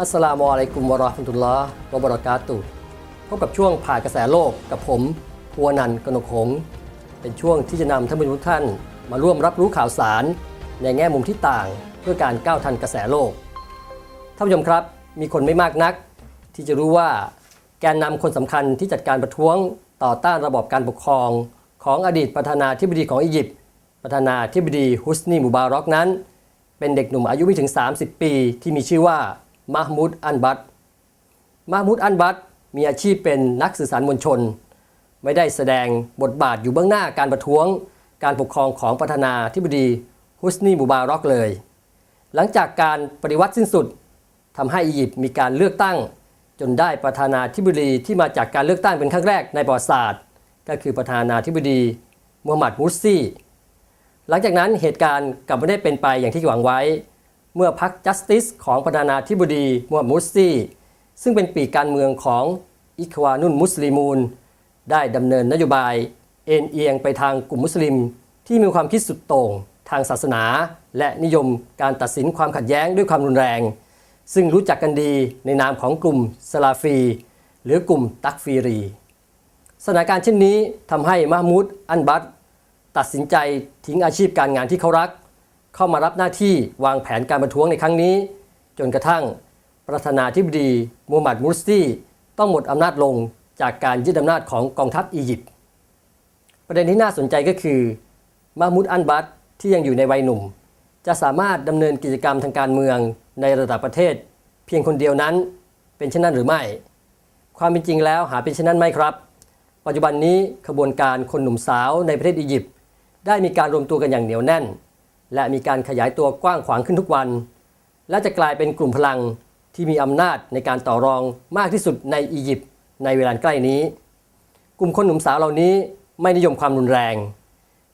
อัสสลามุอะลัยกุมวะราะห์มะตุลลอฮ์วะบะเราะกาตุพบกับช่วงผ่ากระแสโลกกับผมพัวนันท์กนกหง เป็นช่วงที่จะนำท่านผู้ชมทุกท่าน มาร่วมรับรู้ข่าวสาร ในแง่มุมที่ต่างเพื่อการก้าวทันกระแสโลก ท่านผู้ชมครับ มีคนไม่มากนัก ที่จะรู้ว่าแกนนำคนสำคัญที่จัดการประท้วงต่อต้านระบอบการปกครอง ของอดีตประธานาธิบดีของอียิปต์ประธานาธิบดีฮุสนีมูบารอกนั้น เป็นเด็กหนุ่มอายุไม่ถึง 30 ปี ที่มีชื่อว่า มาฮมุดอันบัตมาฮมุดอันบัตมีอาชีพเป็นนักสื่อสารมวลชน ไม่ได้แสดงบทบาทอยู่เบื้องหน้าการประท้วง การปกครองของประธานาธิบดีฮุสนีมูบารอกเลย หลังจากการปฏิวัติสิ้นสุดทำให้อียิปต์มีการเลือกตั้ง จนได้ประธานาธิบดีที่มาจากการเลือกตั้งเป็นครั้งแรกในประวัติศาสตร์ ก็คือประธานาธิบดีมูฮัมหมัดมุสซีหลังจากนั้นเหตุการณ์กลับไม่ได้เป็นไปอย่างที่หวังไว้ เมื่อพรรค Justice ของประธานาธิบดีมูฮัมหมัดมุสซีซึ่งเป็นปีกการเมืองของอิควานุนมุสลิมูนได้ดำเนินนโยบาย เอ็นเอียงไปทางกลุ่มมุสลิม ที่มีความคิดสุดโต่งทางศาสนา และนิยมการตัดสินความขัดแย้งด้วยความรุนแรง ซึ่งรู้จักกันดีในนามของกลุ่มสลาฟี หรือกลุ่มตักฟีรี สถานการณ์เช่นนี้ทำให้มามูดอันบัตตัดสินใจทิ้งอาชีพการงานที่เขารัก เข้ามารับหน้าที่วางแผนการประท้วงในครั้งนี้ จนกระทั่งประธานาธิบดีมูฮัมหมัดมุสซีต้องหมดอำนาจลงจากการยึดอำนาจของกองทัพอียิปต์ประเด็นที่น่าสนใจก็คือ มาฮ์มุดอันบัตที่ยังอยู่ในวัยหนุ่ม จะสามารถดำเนินกิจกรรมทางการเมืองในระดับประเทศ เพียงคนเดียวนั้นเป็นเช่นนั้นหรือไม่ ความเป็นจริงแล้วหาเป็นเช่นนั้นไหมครับ ปัจจุบันนี้ขบวนการคนหนุ่มสาวในประเทศอียิปต์ได้มีการรวมตัวกันอย่างเหนียวแน่น และมีการขยายตัวกว้างขวางขึ้นทุกวัน และจะกลายเป็นกลุ่มพลังที่มีอำนาจในการต่อรองมากที่สุดในอียิปต์ในเวลาใกล้นี้ กลุ่มคนหนุ่มสาวเหล่านี้ไม่นิยมความรุนแรง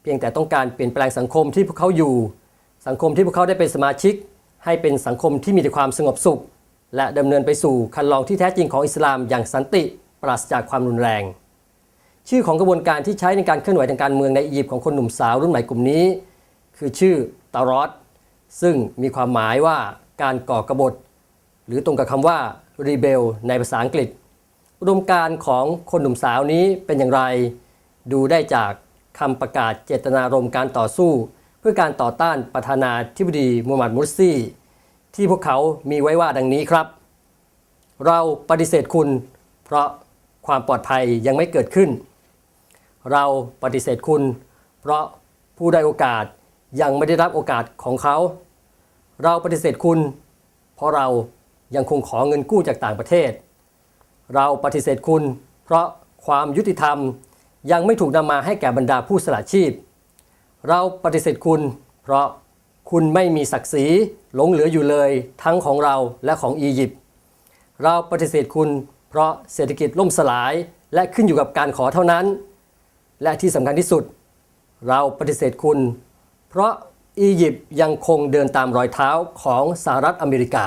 เพียงแต่ต้องการเปลี่ยนแปลงสังคมที่พวกเขาอยู่ สังคมที่พวกเขาได้เป็นสมาชิก ให้เป็นสังคมที่มีแต่ความสงบสุข และดำเนินไปสู่คันลองที่แท้จริงของอิสลามอย่างสันติปราศจากความรุนแรง ชื่อของกระบวนการที่ใช้ในการเคลื่อนไหวทางการเมืองในอียิปต์ของคนหนุ่มสาวรุ่นใหม่กลุ่มนี้ คือชื่อตารอดซึ่งมีความหมายว่าการก่อกรบฏ หรือตรงกับคำว่า rebel ในภาษาอังกฤษ อุดมการของคนหนุ่มสาวนี้เป็นอย่างไร ดูได้จากคำประกาศเจตนารมณ์การต่อสู้ เพื่อการต่อต้านประธานาธิบดีมูฮัมหมัดมุสซีที่พวกเขามีไว้ว่าดังนี้ครับ เราปฏิเสธคุณ เพราะความปลอดภัยยังไม่เกิดขึ้น เราปฏิเสธคุณ เพราะผู้ได้โอกาส ยังไม่ได้รับโอกาสของเขา เราปฏิเสธคุณ เพราะเรายังคงขอเงินกู้จากต่างประเทศ เราปฏิเสธคุณ เพราะความยุติธรรมยังไม่ถูกนำมาให้แก่บรรดาผู้สละชีพ เราปฏิเสธคุณ เพราะคุณไม่มีศักดิ์ศรีหลงเหลืออยู่เลยทั้งของเราและของอียิปต์เราปฏิเสธคุณ เพราะเศรษฐกิจล่มสลายและขึ้นอยู่กับการขอเท่านั้น และที่สำคัญที่สุด เราปฏิเสธคุณ เพราะอียิปต์ยังคงเดินตามรอยเท้าของสหรัฐอเมริกา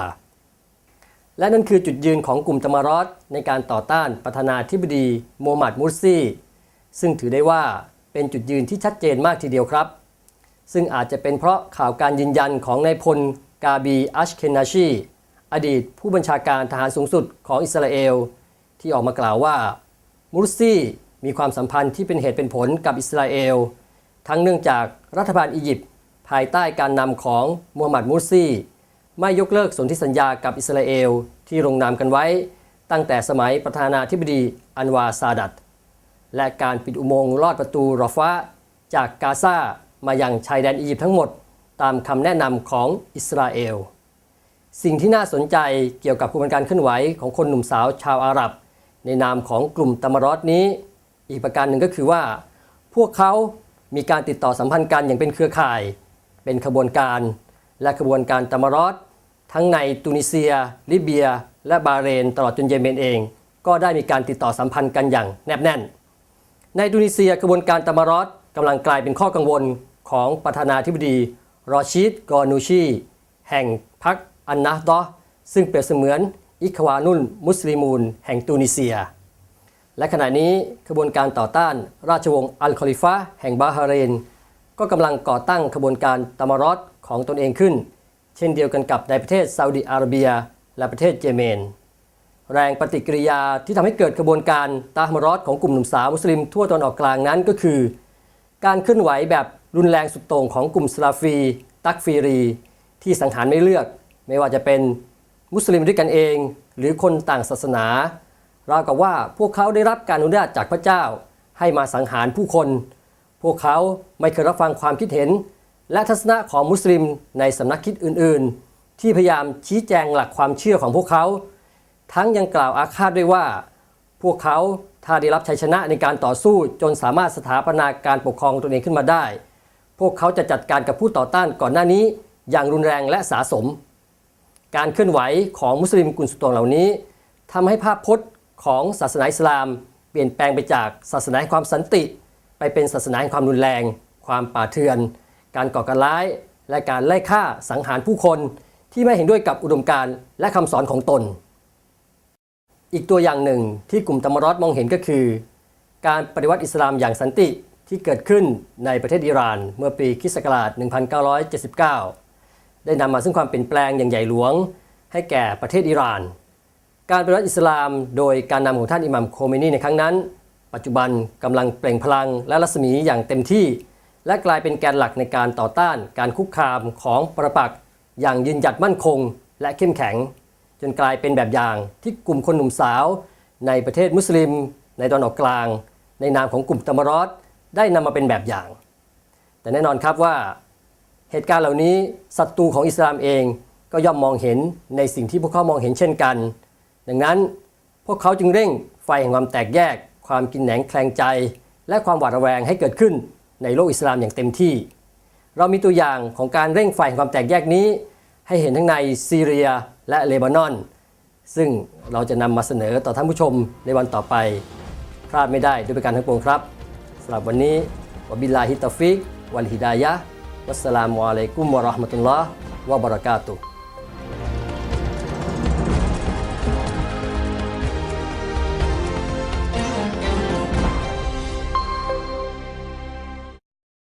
และนั่นคือจุดยืนของกลุ่มตมารอดในการต่อต้านประธานาธิบดีโมฮัมหมัดมุสซีซึ่งถือได้ว่าเป็นจุดยืนที่ชัดเจนมากทีเดียวครับ ซึ่งอาจจะเป็นเพราะข่าวการยืนยันของนายพลกาบีอัชเคนาชีอดีตผู้บัญชาการทหารสูงสุดของอิสราเอล ที่ออกมากล่าวว่ามุสซีมีความสัมพันธ์ที่เป็นเหตุเป็นผลกับอิสราเอล ทั้งเนื่องจากรัฐบาลอียิปต์ภายใต้การนำของมูฮัมหมัดมุสซีไม่ยกเลิกสนธิสัญญากับอิสราเอลที่ลงนามกันไว้ ตั้งแต่สมัยประธานาธิบดีอันวาซาดัต และการปิดอุโมงค์ลอดประตูรอฟะจากกาซามายังชายแดนอียิปต์ทั้งหมด ตามคำแนะนำของอิสราเอล สิ่งที่น่าสนใจเกี่ยวกับกระบวนการเคลื่อนไหวของคนหนุ่มสาวชาวอาหรับ ในนามของกลุ่มตมารอดนี้ อีกประการหนึ่งก็คือว่า พวกเขา มีการติดต่อสัมพันธ์กันอย่างเป็นเครือข่าย เป็นขบวนการ และขบวนการตมารอดทั้งในตุนิเซีย ลิเบีย และบาเรน ตลอดจนเยเมนเอง ก็ได้มีการติดต่อสัมพันธ์กันอย่างแนบแน่น ในตุนิเซียกระบวนการตามารอดกำลังกลายเป็นข้อกังวลของประธานาธิบดีรอชิดกอนูชีแห่งพรรคอันนะดอซึ่งเปรียบเสมือนอิควานุนมุสลิมูนแห่งตุนิเซีย และขณะนี้ขบวนการต่อต้าน ราชวงศ์อัลคอลิฟะแห่งบาฮาเรน ก็กำลังก่อตั้งขบวนการตามารอดของตนเองขึ้น เช่นเดียวกันกับในประเทศซาอุดิอาระเบีย และประเทศเยเมน แรงปฏิกิริยาที่ทำให้เกิดกระบวนการตามารอดของกลุ่มหนุ่มสาวมุสลิมทั่วตะวันออกกลางนั้นก็คือ การเคลื่อนไหวแบบรุนแรงสุดโต่งของกลุ่มสลาฟี ตักฟีรี ที่สังหารไม่เลือก ไม่ว่าจะเป็นมุสลิมด้วยกันเอง หรือคนต่างศาสนา ราวกับว่าพวกเขาได้รับการอนุญาตจากพระเจ้า ให้มาสังหารผู้คน พวกเขาไม่เคยรับฟังความคิดเห็น และทัศนะของมุสลิมในสำนักคิดอื่นๆ ที่พยายามชี้แจงหลักความเชื่อของพวกเขา ทั้งยังกล่าวอาฆาตด้วยว่า พวกเขาถ้าได้รับชัยชนะในการต่อสู้จนสามารถสถาปนาการปกครองตนเองขึ้นมาได้ พวกเขาจะจัดการกับผู้ต่อต้านก่อนหน้านี้อย่างรุนแรงและสาสม การเคลื่อนไหวของมุสลิมกลุ่มสุดโต่งเหล่านี้ทำให้ภาพพจน์ ของศาสนาอิสลาม เปลี่ยนแปลงไปจากศาสนาแห่งความสันติ ไปเป็นศาสนาแห่งความรุนแรง ความป่าเถื่อน การก่อการร้าย และการไล่ฆ่าสังหารผู้คนที่ไม่เห็นด้วยกับอุดมการณ์และคำสอนของตน อีกตัวอย่างหนึ่งที่กลุ่มตมรอดมองเห็นก็คือ การปฏิวัติอิสลามอย่างสันติที่เกิดขึ้นในประเทศอิหร่านเมื่อปีคิสต์ศักราช1979 ได้นำมาซึ่งความเปลี่ยนแปลงอย่างใหญ่หลวง ให้แก่ประเทศอิหร่าน การปฏิวัติอิสลามโดยการนำของท่านอิหมัมโคเมนีในครั้งนั้น ปัจจุบันกำลังเปล่งพลังและรัศมีอย่างเต็มที่ และกลายเป็นแกนหลักในการต่อต้านการคุกคามของประปักษ์อย่างยืนหยัดมั่นคง และเข้มแข็ง จนกลายเป็นแบบอย่างที่กลุ่มคนหนุ่มสาว ในประเทศมุสลิม ในตอนออกกลาง ในนามของกลุ่มตมรอดได้นำมาเป็นแบบอย่าง แต่แน่นอนครับว่าเหตุการณ์เหล่านี้ศัตรูของอิสลามเองก็ย่อมมองเห็นในสิ่งที่พวกเขามองเห็นเช่นกัน ดังนั้นพวกเขาจึงเร่งไฟแห่งความแตกแยก ความกินแหนงแคลงใจ และความหวาดระแวงให้เกิดขึ้นในโลกอิสลามอย่างเต็มที่ เรามีตัวอย่างของการเร่งไฟแห่งความแตกแยกนี้ ให้เห็นทั้งในซีเรียและเลบานอน ซึ่งเราจะนำมาเสนอต่อท่านผู้ชมในวันต่อไปพลาดไม่ได้ด้วยประการทั้งปวงครับสำหรับวันนี้วบิลลาฮิตตอฟิกวัลฮิดายะวัสสลามุอะลัยกุมวะราะห์มะตุลลอฮ์วะบะเราะกาตุฮ์